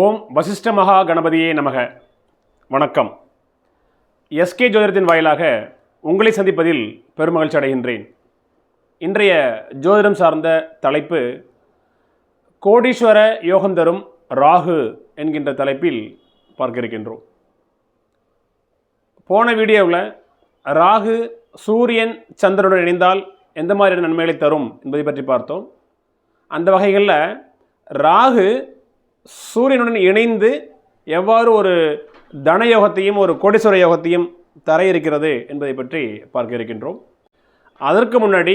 ஓம் வசிஷ்ட மகா கணபதியே நமக. வணக்கம். எஸ்கே ஜோதிடத்தின் வாயிலாக உங்களை சந்திப்பதில் பெருமகிழ்ச்சி அடைகின்றேன். இன்றைய ஜோதிடம் சார்ந்த தலைப்பு கோடீஸ்வர யோகம் தரும் ராகு என்கின்ற தலைப்பில் பார்க்க இருக்கின்றோம். போன வீடியோவில் ராகு சூரியன் சந்திரனுடன் இணைந்தால் எந்த மாதிரியான நன்மைகளை தரும் என்பதை பற்றி பார்த்தோம். அந்த வகைகளில் ராகு சூரியனுடன் இணைந்து எவ்வாறு ஒரு தன யோகத்தையும் ஒரு கோடீஸ்வர யோகத்தையும் தர இருக்கிறது என்பதை பற்றி பார்க்க இருக்கின்றோம். அதற்கு முன்னாடி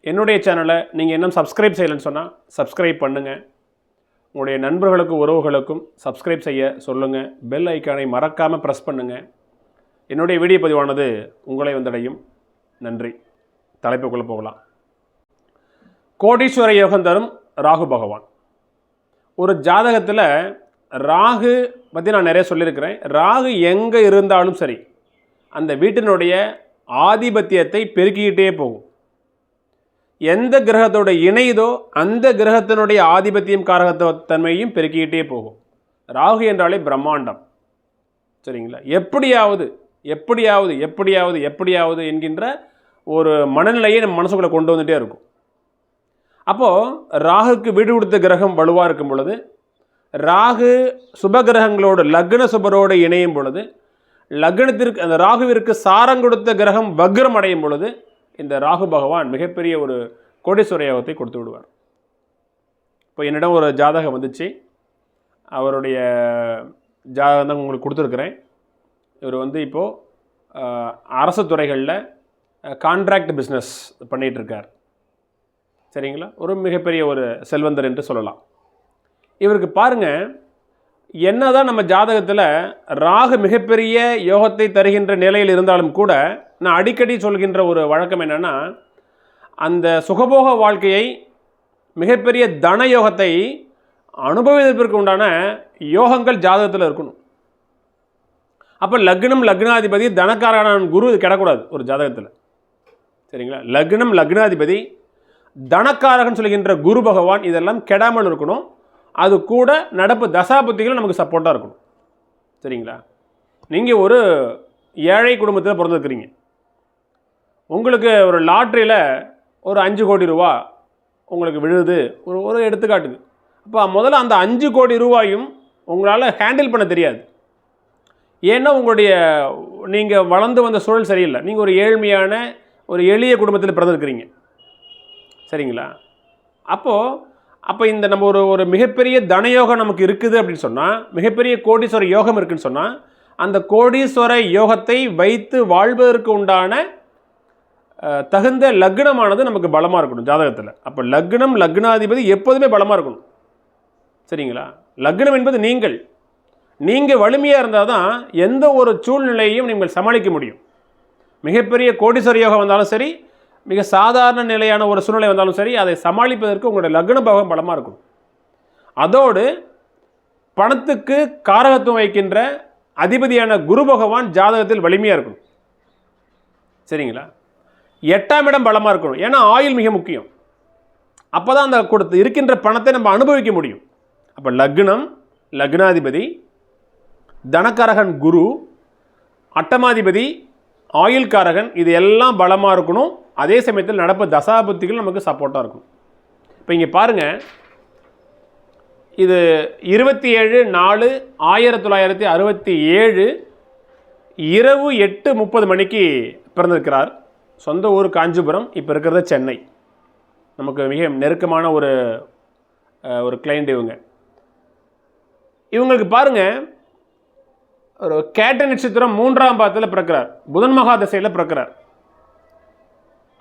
என்னுடைய சேனலை நீங்கள் இன்னும் சப்ஸ்கிரைப் செய்யலைன்னு சொன்னால் சப்ஸ்கிரைப் பண்ணுங்கள் உங்களுடைய நண்பர்களுக்கும் உறவுகளுக்கும் சப்ஸ்கிரைப் செய்ய சொல்லுங்கள் பெல் ஐக்கானை மறக்காமல் ப்ரெஸ் பண்ணுங்கள் என்னுடைய வீடியோ பதிவானது உங்களை வந்தடையும். நன்றி. தலைப்புக்குள்ளே போகலாம். கோடீஸ்வர யோகம் தரும் ராகு பகவான். ஒரு ஜாதகத்தில் ராகு பற்றி நான் நிறைய சொல்லியிருக்கிறேன். ராகு எங்கே இருந்தாலும் சரி அந்த வீட்டினுடைய ஆதிபத்தியத்தை பெருக்கிக்கிட்டே போகும். எந்த கிரகத்தோட இணையுதோ அந்த கிரகத்தினுடைய ஆதிபத்தியம் காரகத்துவ தன்மையும் பெருக்கிக்கிட்டே போகும். ராகு என்றாலே பிரம்மாண்டம். சரிங்களா? எப்படியாவது எப்படியாவது எப்படியாவது எப்படியாவது என்கின்ற ஒரு மனநிலையை நம்ம மனசுக்குள்ளே கொண்டு வந்துகிட்டே இருக்கும். அப்போது ராகுக்கு வீடு கொடுத்த கிரகம் வலுவாக இருக்கும் பொழுது ராகு சுபகிரகங்களோடு லக்ன சுபரோடு இணையும் பொழுது லக்னத்திற்கு அந்த ராகுவிற்கு சாரம் கொடுத்த கிரகம் வக்ரம் அடையும் பொழுது இந்த ராகு பகவான் மிகப்பெரிய ஒரு கோடீஸ்வர யோகத்தை கொடுத்து விடுவார். இப்போ என்னிடம் ஒரு ஜாதகம் வந்துச்சு. அவருடைய ஜாதகம் தான் உங்களுக்கு கொடுத்துருக்குறேன். இவர் வந்து இப்போது அரசு துறைகளில் கான்ட்ராக்ட் பிஸ்னஸ் பண்ணிகிட்ருக்கார் சரிங்களா? ஒரு மிகப்பெரிய ஒரு செல்வந்தர் என்று சொல்லலாம். இவருக்கு பாருங்கள் என்ன தான் நம்ம ஜாதகத்தில் ராகு மிகப்பெரிய யோகத்தை தருகின்ற நிலையில் இருந்தாலும் கூட நான் அடிக்கடி சொல்கின்ற ஒரு வழக்கம் என்னென்னா அந்த சுகபோக வாழ்க்கையை மிகப்பெரிய தன யோகத்தை அனுபவிப்பதற்கு உண்டான யோகங்கள் ஜாதகத்தில் இருக்கணும். அப்போ லக்னம் லக்னாதிபதி தனக்காரகனான குரு இது கிடக்கூடாது ஒரு ஜாதகத்தில். சரிங்களா? லக்னம் லக்னாதிபதி தனக்காரகன் சொல்கின்ற குரு பகவான் இதெல்லாம் கெடாமல் இருக்கணும். அது கூட நடப்பு தசாபுத்திகள் நமக்கு சப்போர்ட்டாக இருக்கணும். சரிங்களா? நீங்கள் ஒரு ஏழை குடும்பத்தில் பிறந்திருக்கிறீங்க. உங்களுக்கு ஒரு லாட்ரியில் ஒரு அஞ்சு கோடி ரூபா உங்களுக்கு விழுது. ஒரு ஒரு எடுத்துக்காட்டுக்கு. அப்போ முதல்ல அந்த அஞ்சு கோடி ரூபாயும் உங்களால் ஹேண்டில் பண்ண தெரியாது. ஏன்னா உங்களுடைய நீங்கள் வளர்ந்து வந்த சூழல் சரியில்லை. நீங்கள் ஒரு ஏழ்மையான ஒரு எளிய குடும்பத்தில் பிறந்திருக்கிறீங்க. சரிங்களா? அப்போது அப்போ இந்த நம்ம ஒரு ஒரு மிகப்பெரிய தனயோகம் நமக்கு இருக்குது அப்படின்னு சொன்னால் மிகப்பெரிய கோடீஸ்வர யோகம் இருக்குன்னு சொன்னால் அந்த கோடீஸ்வர யோகத்தை வைத்து வாழ்வதற்கு உண்டான தகுந்த லக்னமானது நமக்கு பலமாக இருக்கணும் ஜாதகத்தில். அப்போ லக்னம் லக்னாதிபதி எப்போதுமே பலமாக இருக்கணும். சரிங்களா? லக்னம் என்பது நீங்கள். நீங்கள் வலிமையாக இருந்தால் தான் எந்த ஒரு சூழ்நிலையையும் நீங்கள் சமாளிக்க முடியும். மிகப்பெரிய கோடீஸ்வர யோகம் வந்தாலும் சரி மிக சாதாரண நிலையான ஒரு சூழ்நிலை வந்தாலும் சரி அதை சமாளிப்பதற்கு உங்களுடைய லக்ன பாவம் பலமாக இருக்கும். அதோடு பணத்துக்கு காரகத்துவம் வைக்கின்ற அதிபதியான குரு பகவான் ஜாதகத்தில் வலிமையாக இருக்கணும் சரிங்களா? எட்டாம் இடம் பலமாக இருக்கணும். ஏன்னா ஆயுள் மிக முக்கியம். அப்போ தான் அந்த கொடுத்து இருக்கின்ற பணத்தை நம்ம அனுபவிக்க முடியும். அப்போ லக்னம் லக்னாதிபதி தனக்காரகன் குரு அட்டமாதிபதி ஆயுள்காரகன் இது எல்லாம் பலமாக இருக்கணும். அதே சமயத்தில் நடப்பு தசாபுத்திகள் நமக்கு சப்போர்ட்டாக இருக்கும். இப்போ இங்கே பாருங்கள் இது இருபத்தி ஏழு நாலு ஆயிரத்தி தொள்ளாயிரத்தி அறுபத்தி ஏழு இரவு எட்டு முப்பது மணிக்கு பிறந்திருக்கிறார். சொந்த ஊர் காஞ்சிபுரம் இப்போ இருக்கிறது சென்னை. நமக்கு மிக நெருக்கமான ஒரு ஒரு கிளைண்ட் இவங்க. இவங்களுக்கு பாருங்கள் ஒரு கேட்ட நட்சத்திரம் மூன்றாம் பாதத்தில் பிறக்கிறார். புதன் மகா திசையில் பிறக்கிறார்.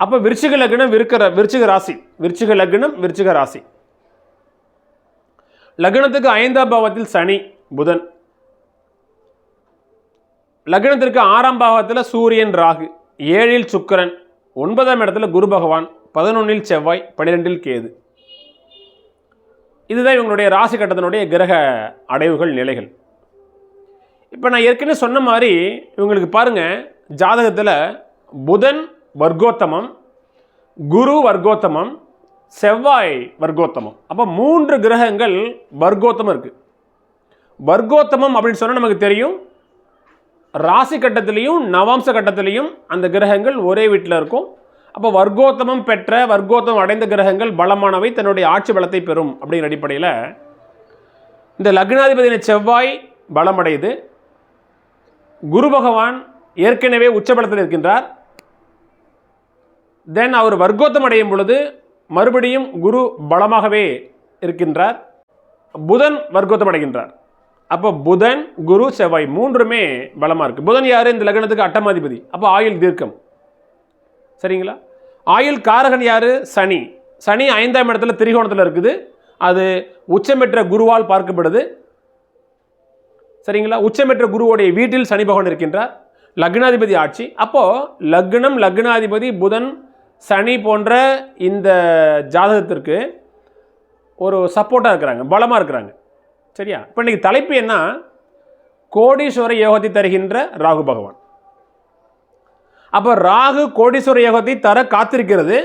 அப்போ விருச்சிக லக்னம் விருக்கிற விருச்சிக ராசி. விருச்சிக லக்னம் விருச்சிக ராசி. லக்னத்துக்கு ஐந்தாம் பாவத்தில் சனி புதன். லக்னத்திற்கு ஆறாம் பாவத்தில் சூரியன் ராகு. ஏழில் சுக்கிரன் ஒன்பதாம் இடத்துல குரு பகவான் பதினொன்னில் செவ்வாய் பன்னிரெண்டில் கேது. இதுதான் இவங்களுடைய ராசி கட்டத்தினுடைய கிரக அடைவுகள் நிலைகள். இப்போ நான் ஏற்கனவே சொன்ன மாதிரி இவங்களுக்கு பாருங்கள் ஜாதகத்தில் புதன் வர்க்கோத்தமம் குரு வர்க்கோத்தமம் செவ்வாய் வர்க்கோத்தமம். அப்போ மூன்று கிரகங்கள் வர்க்கோத்தமம் இருக்குது வர்க்கோத்தமம் அப்படின்னு சொன்னால் நமக்கு தெரியும். ராசி கட்டத்திலையும் நவாம்ச கட்டத்திலையும் அந்த கிரகங்கள் ஒரே வீட்டில் இருக்கும். அப்போ வர்க்கோத்தமம் பெற்ற வர்க்கோத்தமம் அடைந்த கிரகங்கள் பலமானவை தன்னுடைய ஆட்சி பலத்தை பெறும் அப்படிங்கிற அடிப்படையில் இந்த லக்னாதிபதியின் செவ்வாய் பலமடையுது. குரு பகவான் ஏற்கனவே உச்சபலத்தில் இருக்கின்றார். தென் அவர் வர்க்கோத்தம் அடையும் பொழுது மறுபடியும் குரு பலமாகவே இருக்கின்றார். புதன் வர்க்கோத்தம் அடைகின்றார். அப்போ புதன் குரு செவ்வாய் மூன்றுமே பலமாக இருக்குது புதன் யார்? இந்த லக்னத்துக்கு அட்டமாதிபதி அப்போ ஆயுள் தீர்க்கம். சரிங்களா? ஆயுள் காரகன் யார்? சனி. சனி ஐந்தாம் இடத்துல திரிகோணத்தில் இருக்குது. அது உச்சமெற்ற குருவால் பார்க்கப்படுது. சரிங்களா? உச்சமெற்ற குருவோடைய வீட்டில் சனி பகவான் இருக்கின்றார். லக்னாதிபதி ஆட்சி. அப்போது லக்னம் லக்னாதிபதி புதன் சனி போன்ற இந்த ஜாதகத்திற்கு ஒரு சப்போர்ட்டாக இருக்கிறாங்க பலமாக இருக்கிறாங்க. சரியா? இப்போ இன்றைக்கி தலைப்பு என்ன? கோடீஸ்வர யோகத்தை தருகின்ற ராகு பகவான். அப்போ ராகு கோடீஸ்வர யோகத்தை தர காத்திருக்கிறது.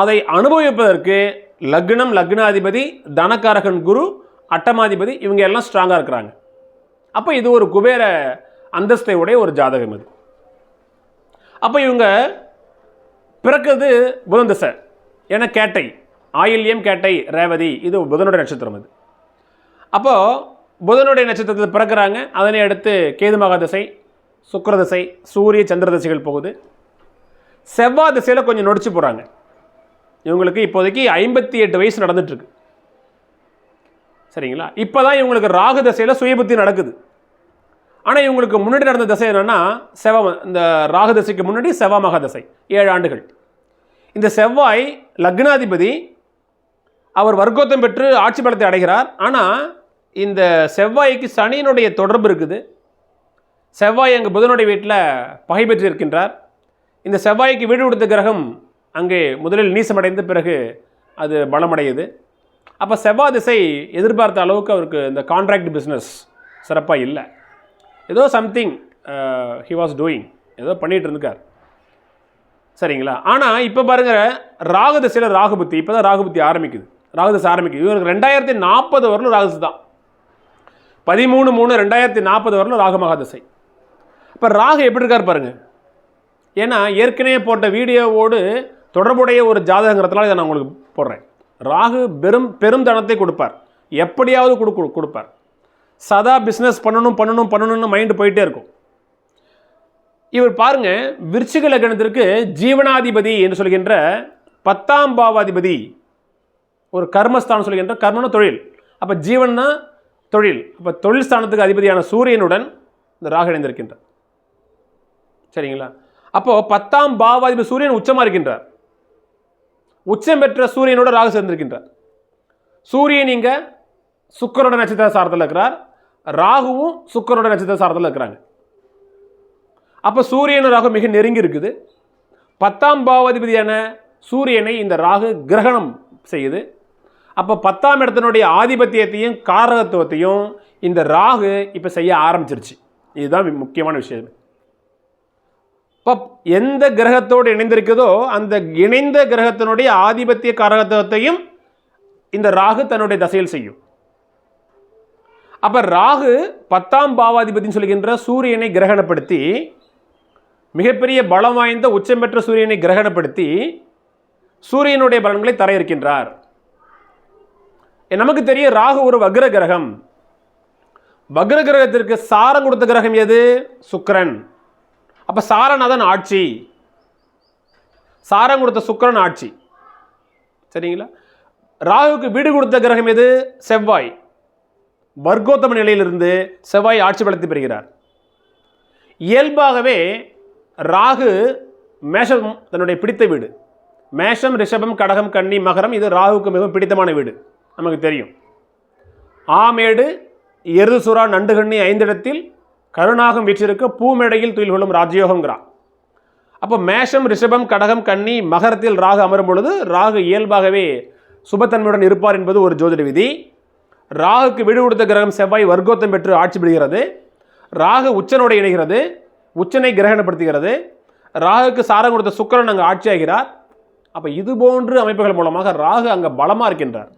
அதை அனுபவிப்பதற்கு லக்னம் லக்னாதிபதி தனக்காரகன் குரு அட்டமாதிபதி இவங்க எல்லாம் ஸ்ட்ராங்காக இருக்கிறாங்க. அப்போ இது ஒரு குபேர அந்தஸ்தை உடைய ஒரு ஜாதகம் இது. அப்போ இவங்க பிறக்கிறது புதன் திசை. ஏன்னா கேட்டை? ஆயில்யம் கேட்டை ரேவதி. இது புதனுடைய நட்சத்திரம் அது அப்போது புதனுடைய நட்சத்திரத்தில் பிறக்கிறாங்க. அதனை அடுத்து கேது மகா திசை சுக்கிர திசை சூரிய சந்திர திசைகள் போகுது. செவ்வாய் திசையில் கொஞ்சம் நொடிச்சு போகிறாங்க இவங்களுக்கு இப்போதைக்கு ஐம்பத்தி எட்டு வயசு நடந்துட்டுருக்கு. சரிங்களா? இப்போ தான் இவங்களுக்கு ராகு தசையில் சுயபுத்தி நடக்குது. ஆனால் இவங்களுக்கு முன்னாடி நடந்த திசை என்னென்னா செவ இந்த ராகு தசைக்கு முன்னாடி செவ்வாமக தசை. ஏழு ஆண்டுகள். இந்த செவ்வாய் லக்னாதிபதி அவர் வர்க்கோத்தம் பெற்று ஆட்சி பலத்தை அடைகிறார். ஆனால் இந்த செவ்வாய்க்கு சனியினுடைய தொடர்பு இருக்குது. செவ்வாய் அங்கே புதனுடைய வீட்டில் பகை பெற்று இருக்கின்றார். இந்த செவ்வாய்க்கு வீடு கொடுத்த கிரகம் அங்கே முதலில் நீசமடைந்த பிறகு அது பலமடையுது. அப்போ செவ்வாய் திசை எதிர்பார்த்த அளவுக்கு அவருக்கு இந்த கான்ட்ராக்ட் பிஸ்னஸ் சிறப்பாக இல்லை. ஏதோ சம்திங் ஹி வாஸ் டூயிங் ஏதோ பண்ணிகிட்டு இருந்துக்கார் சரிங்களா? ஆனால் இப்போ பாருங்க ராகு திசையில் ராகுபுத்தி இப்போ தான் ராகுபுத்தி ஆரம்பிக்குது. ராகுதசை ஆரம்பிக்குது. இவருக்கு ரெண்டாயிரத்தி நாற்பது வரலும் ராகுதசை தான். பதிமூணு மூணு ரெண்டாயிரத்தி நாற்பது வரலும் ராகு மகாதசை. இப்போ ராகு எப்படி இருக்கார் பாருங்கள் ஏன்னா ஏற்கனவே போட்ட வீடியோவோடு தொடர்புடைய ஒரு ஜாதகங்கிறதுனால இதை நான் உங்களுக்கு போடுறேன். ராகு பெரும் பெரும் தனத்தை கொடுப்பார். எப்படியாவது கொடு கொடுப்பார். சதா பிஸ்னஸ் பண்ணணும் பண்ணணும் பண்ணணும்னு மைண்டு போயிட்டே இருக்கும். இவர் பாருங்க விருச்சிக லக்னத்திற்கு ஜீவனாதிபதி என்று சொல்கின்ற பத்தாம் பாவாதிபதி ஒரு கர்மஸ்தானம் சொல்கின்ற கர்மன தொழில். அப்போ ஜீவன்னா தொழில். அப்போ தொழில் ஸ்தானத்துக்கு அதிபதியான சூரியனுடன் இந்த ராகு இணைந்திருக்கின்றார். சரிங்களா? அப்போது பத்தாம் பாவாதிபதி சூரியன் உச்சமாக இருக்கின்றார். உச்சம் பெற்ற சூரியனோட ராகு சேர்ந்திருக்கின்றார். சூரியன் இங்கே சுக்கரோட நட்சத்திர சாரத்தில் இருக்கிறார் ராகுவும் சுக்கரோட நட்சத்திர சாரத்தில் இருக்கிறாங்க அப்போ சூரியன் ராகு மிக நெருங்கி இருக்குது. பத்தாம் பாவாதிபதியான சூரியனை இந்த ராகு கிரகணம் செய்யுது. அப்போ பத்தாம் இடத்தினுடைய ஆதிபத்தியத்தையும் காரகத்துவத்தையும் இந்த ராகு இப்போ செய்ய ஆரம்பிச்சிருச்சு. இதுதான் முக்கியமான விஷயம். இப்போ எந்த கிரகத்தோடு இணைந்திருக்குதோ அந்த இணைந்த கிரகத்தினுடைய ஆதிபத்திய காரகத்துவத்தையும் இந்த ராகு தன்னுடைய தசையில் செய்யும். அப்போ ராகு பத்தாம் பாவாதிபதினு சொல்கின்ற சூரியனை கிரகணப்படுத்தி மிகப்பெரிய பலம் வாய்ந்த உச்சம் பெற்ற சூரியனை கிரகணப்படுத்தி சூரியனுடைய பலன்களை தர இருக்கின்றார். நமக்கு தெரியும் ராகு ஒரு வக்ர கிரகம். வக்ர கிரகத்திற்கு சாரம் கொடுத்த கிரகம் எது? சுக்கிரன். அப்ப சாரநாதன் ஆட்சி. சாரம் கொடுத்த சுக்கிரன் ஆட்சி. சரிங்களா? ராகுக்கு வீடு கொடுத்த கிரகம் எது? செவ்வாய். வர்க்கோத்தம நிலையிலிருந்து செவ்வாய் ஆட்சி பலத்தை பெறுகிறார். இயல்பாகவே ராகு மேஷம் தன்னுடைய பிடித்த வீடு. மேஷம் ரிஷபம் கடகம் கன்னி மகரம் இது ராகுக்கு மிகவும் பிடித்தமான வீடு. நமக்கு தெரியும். ஆமேடு எருது சுறா நண்டு கண்ணி ஐந்திடத்தில் கருணாகம் வீற்றிருக்க பூமேடையில் துயில் கொள்ளும் ராஜயோகங்கிறான் அப்போ மேஷம் ரிஷபம் கடகம் கன்னி மகரத்தில் ராகு அமரும் பொழுது ராகு இயல்பாகவே சுபத்தன்மையுடன் இருப்பார் என்பது ஒரு ஜோதிட விதி. ராகுக்கு வீடு கொடுத்த கிரகம் செவ்வாய் வர்க்கோத்தம் பெற்று ஆட்சி பெறுகிறது ராகு உச்சனோடு இணைகிறது. உச்சனை கிரகணப்படுத்துகிறது. ராகுக்கு சாரம் கொடுத்த சுக்கரன் அங்கே ஆட்சியாகிறார். அப்போ இது போன்று அமைப்புகள் மூலமாக ராகு அங்கே பலமாக இருக்கின்றார்.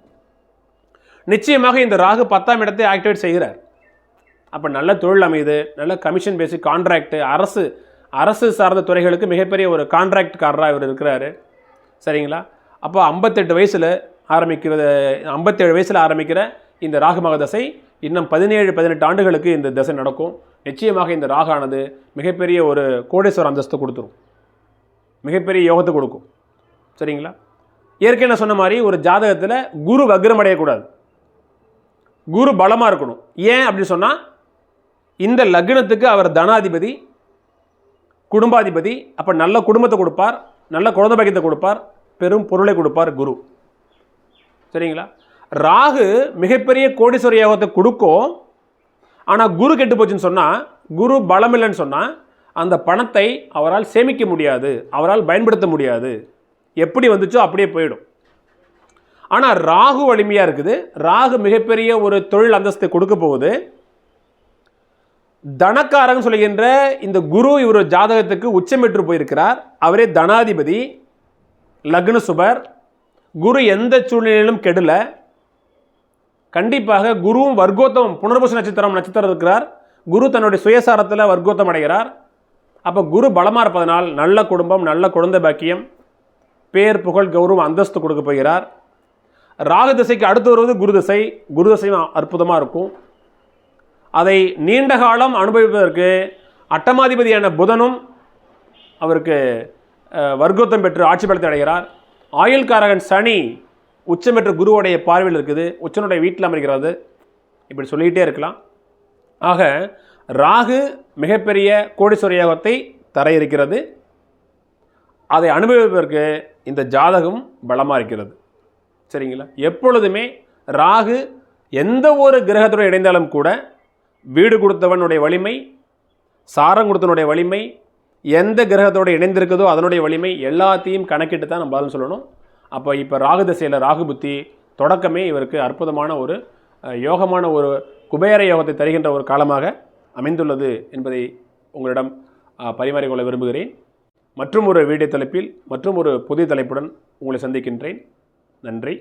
நிச்சயமாக இந்த ராகு பத்தாம் இடத்தை ஆக்டிவேட் செய்கிறார். அப்போ நல்ல தொழில் அமையுது நல்ல கமிஷன் பேசி கான்ட்ராக்டு அரசு அரசு சார்ந்த துறைகளுக்கு மிகப்பெரிய ஒரு கான்ட்ராக்ட்காரராக இவர் இருக்கிறாரு. சரிங்களா? அப்போ ஐம்பத்தெட்டு வயசில் ஆரம்பிக்கிறது ஐம்பத்தேழு வயசில் ஆரம்பிக்கிற இந்த ராகு தசை இன்னும் பதினேழு பதினெட்டு ஆண்டுகளுக்கு இந்த தசை நடக்கும். நிச்சயமாக இந்த ராகானது மிகப்பெரிய ஒரு கோடேஸ்வர அந்தஸ்து கொடுத்துரும். மிகப்பெரிய யோகத்தை கொடுக்கும். சரிங்களா? ஏற்கனவே நான் சொன்ன மாதிரி ஒரு ஜாதகத்தில் குரு வக்ரம் அடையக்கூடாது. குரு பலமாக இருக்கணும். ஏன் அப்படின்னு சொன்னால் இந்த லக்னத்துக்கு அவர் தனாதிபதி குடும்பாதிபதி அப்போ நல்ல குடும்பத்தை கொடுப்பார் நல்ல குழந்தை பாக்கியத்தை கொடுப்பார் பெரும் பொருளை கொடுப்பார் குரு. சரிங்களா? ராகு மிகப்பெரிய கோடீஸ்வர யோகத்தை கொடுக்கும். ஆனால் குரு கெட்டு போச்சுன்னு சொன்னால் குரு பலமில்லைன்னு சொன்னால் அந்த பணத்தை அவரால் சேமிக்க முடியாது அவரால் பயன்படுத்த முடியாது. எப்படி வந்துச்சோ அப்படியே போயிடும். ஆனால் ராகு வலிமையாக இருக்குது. ராகு மிகப்பெரிய ஒரு தொழில் அந்தஸ்தை கொடுக்க போகுது. தனக்காரன் சொல்லுகின்ற இந்த குரு இவர் ஜாதகத்துக்கு உச்சம் பெற்று போயிருக்கிறார். அவரே தனாதிபதி லக்ன சுபர். குரு எந்த சூழ்நிலையிலும் கெடல. கண்டிப்பாக குருவும் வர்க்கோத்தம் புனர்பூச நட்சத்திரம் நட்சத்திரம் இருக்கிறார். குரு தன்னுடைய சுயசாரத்தில் வர்க்கோத்தம் அடைகிறார். அப்போ குரு பலமாக இருப்பதனால் நல்ல குடும்பம் நல்ல குழந்தை பாக்கியம் பேர் புகழ் கௌரவம் அந்தஸ்து கொடுக்க போகிறார். ராகு திசைக்கு அடுத்து வருவது குரு திசை. குரு திசையும் அற்புதமாக இருக்கும். அதை நீண்ட காலம் அனுபவிப்பதற்கு அட்டமாதிபதியான புதனும் அவருக்கு வர்க்கோத்தம் பெற்று ஆட்சி பலத்தை அடைகிறார். ஆயுள்காரகன் சனி உச்சம் பெற்ற குருவுடைய பார்வையில் இருக்குது. உச்சனுடைய வீட்டில் அமைகிறது இப்படி சொல்லிக்கிட்டே இருக்கலாம். ஆக ராகு மிகப்பெரிய கோடீஸ்வர யோகத்தை தர இருக்கிறது அதை அனுபவிப்பதற்கு இந்த ஜாதகம் பலமாக இருக்கிறது. சரிங்களா? எப்பொழுதுமே ராகு எந்த ஒரு கிரகத்துடன் இணைந்தாலும் கூட வீடு கொடுத்தவனுடைய வலிமை சாரம் கொடுத்தவனுடைய வலிமை எந்த கிரகத்தோடு இணைந்திருக்குதோ அதனுடைய வலிமை எல்லாத்தையும் கணக்கிட்டு தான் நம்ம பதில் சொல்லணும். அப்போ இப்போ ராகு தசையில் ராகு புத்தி தொடக்கமே இவருக்கு அற்புதமான ஒரு யோகமான ஒரு குபேர யோகத்தை தருகின்ற ஒரு காலமாக அமைந்துள்ளது என்பதை உங்களிடம் பரிமாறிக்கொள்ள விரும்புகிறேன். மற்றும் ஒரு வீடியோ தலைப்பில் மற்றும் ஒரு புதிய தலைப்புடன் உங்களை சந்திக்கின்றேன். நன்றி.